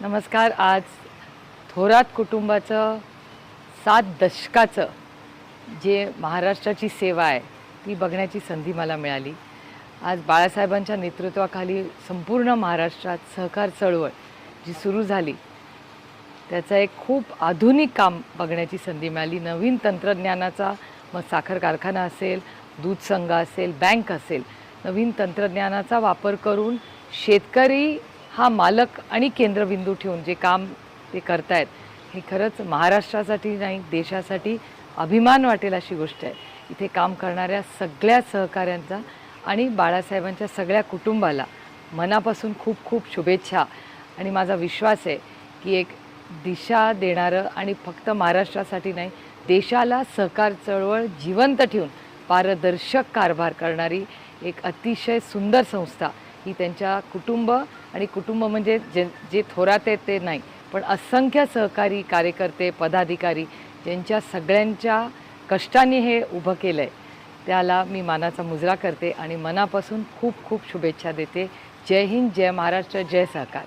नमस्कार आज थोरात कुटुंबाचं सात दशकाचं जे महाराष्ट्राची सेवा आहे ती बघण्याची संधी मला मिळाली. आज बाळासाहेबांच्या नेतृत्वाखाली संपूर्ण महाराष्ट्रात सहकार चळवळ जी सुरू झाली त्याचं एक खूप आधुनिक काम बघण्याची संधी मिळाली. नवीन तंत्रज्ञानाचा मग साखर कारखाना असेल दूध संघ असेल बँक असेल नवीन तंत्रज्ञानाचा वापर करून शेतकरी हा मालक आणि केंद्रबिंदू ठेवून जे काम ते करतायत हे खरंच महाराष्ट्रासाठी नाही देशासाठी अभिमान वाटेल अशी गोष्ट आहे. इथे काम करणाऱ्या सगळ्या सहकाऱ्यांचा आणि बाळासाहेबांच्या सगळ्या कुटुंबाला मनापासून खूप खूप शुभेच्छा. आणि माझा विश्वास आहे की एक दिशा देणारं आणि फक्त महाराष्ट्रासाठी नाही देशाला सहकार चळवळ जिवंत ठेवून पारदर्शक कारभार करणारी एक अतिशय सुंदर संस्था ही त्यांच्या कुटुंब आणि कुटुंब म्हणजे जे जे थोरात आहेत ते नाही. पण असंख्य सहकारी कार्यकर्ते पदाधिकारी ज्यांच्या सगळ्यांच्या कष्टाने हे उभं केलं आहे त्याला मी मानाचा मुजरा करते आणि मनापासून खूप खूप शुभेच्छा देते. जय हिंद जय महाराष्ट्र जय सहकार.